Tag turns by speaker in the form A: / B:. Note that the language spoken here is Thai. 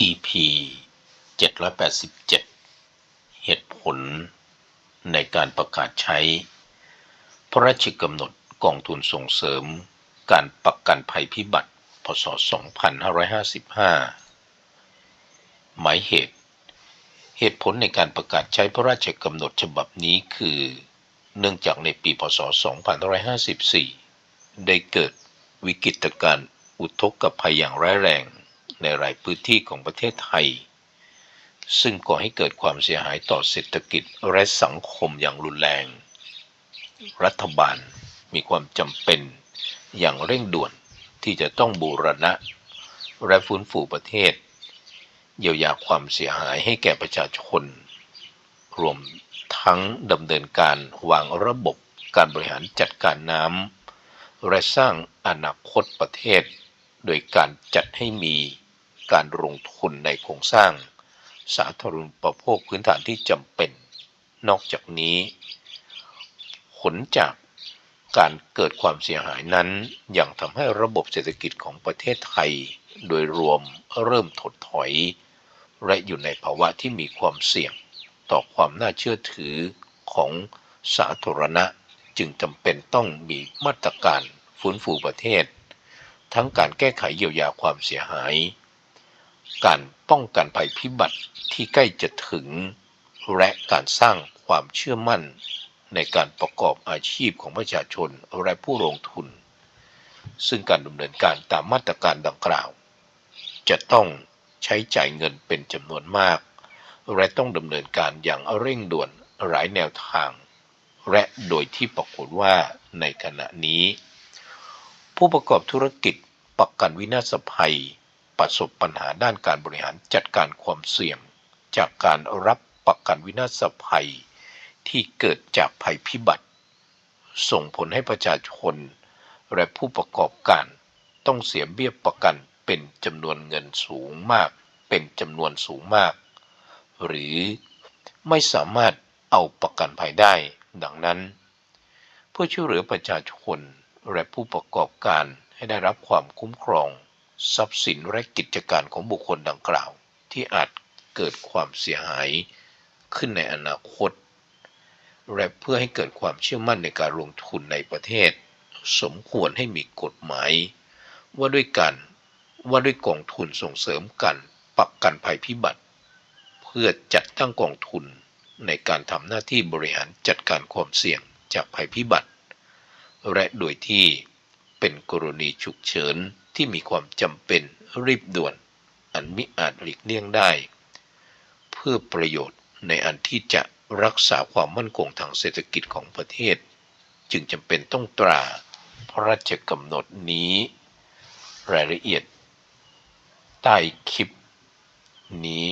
A: EP 787 เหตุผลในการประกาศใช้ พระราชกำหนดกองทุนส่งเสริมการประกันภัยพิบัติพศ 2555 หมายเหตุ เหตุผลในการประกาศใช้พระราชกำหนดฉบับนี้คือ เนื่องจากในปีพศ 2554 ได้เกิดวิกฤตการณ์อุทกภัยอย่างร้ายแรง ในหลายพื้นที่ของประเทศไทย ซึ่งก่อให้เกิดความเสียหายต่อเศรษฐกิจและสังคมอย่างรุนแรง รัฐบาลมีความจำเป็นอย่างเร่งด่วนที่จะต้องบูรณะ และฟื้นฟูประเทศ เยียวยาความเสียหายให้แก่ประชาชน รวมทั้งดำเนินการวางระบบการบริหารจัดการน้ำและสร้างอนาคตประเทศ โดยการจัดให้มี การลงทุนในโครงสร้าง สาธารณูปโภคพื้นฐานที่จำเป็น นอกจากนี้ ผลจากการเกิดความเสียหายนั้นยังทำให้ระบบเศรษฐกิจของประเทศไทย โดยรวมเริ่มถดถอย และอยู่ในภาวะที่มีความเสี่ยงต่อความน่าเชื่อถือของสาธารณะจึงจำเป็นต้องมีมาตรการฟื้นฟูประเทศ ทั้งการแก้ไขเยียวยาความเสียหาย การป้องกันภัยพิบัติที่ใกล้จะถึง และการสร้างความเชื่อมั่นในการประกอบอาชีพของประชาชนและผู้ลงทุน ซึ่งการดำเนินการตามมาตรการดังกล่าว จะต้องใช้จ่ายเงินเป็นจำนวนมาก และต้องดำเนินการอย่างเร่งด่วนหลายแนวทาง และโดยที่ปรากฏว่าในขณะนี้ ผู้ประกอบธุรกิจประกันวินาศภัย ประสบปัญหาด้านการบริหารจัดการความเสี่ยง จากการรับประกันวินาศภัย ที่เกิดจากภัยพิบัติ ส่งผลให้ประชาชน และผู้ประกอบการต้องเสียเบี้ยประกันเป็นจำนวนเงินสูงมาก เป็นจำนวนสูงมาก หรือไม่สามารถเอาประกันภัยได้ ดังนั้น เพื่อช่วยเหลือประชาชนและผู้ประกอบการให้ได้รับความคุ้มครอง ทรัพย์สินและกิจการของบุคคลดังกล่าว ที่อาจเกิดความเสียหายขึ้นในอนาคต และเพื่อให้เกิดความเชื่อมั่นในการลงทุนในประเทศ สมควรให้มีกฎหมาย ว่าด้วยการว่าด้วยกองทุนส่งเสริมการปักกันภัยพิบัติ เพื่อจัดตั้งกองทุนในการทำหน้าที่บริหารจัดการความเสี่ยงจากภัยพิบัติ และโดยที่เป็นกรณีฉุกเฉิน ที่มีความจำเป็นรีบด่วน อันมิอาจหลีกเลี่ยงได้ เพื่อประโยชน์ในอันที่จะรักษาความมั่นคงทางเศรษฐกิจของประเทศ จึงจำเป็นต้องตราพระราชกำหนดนี้ รายละเอียด ใต้คลิปนี้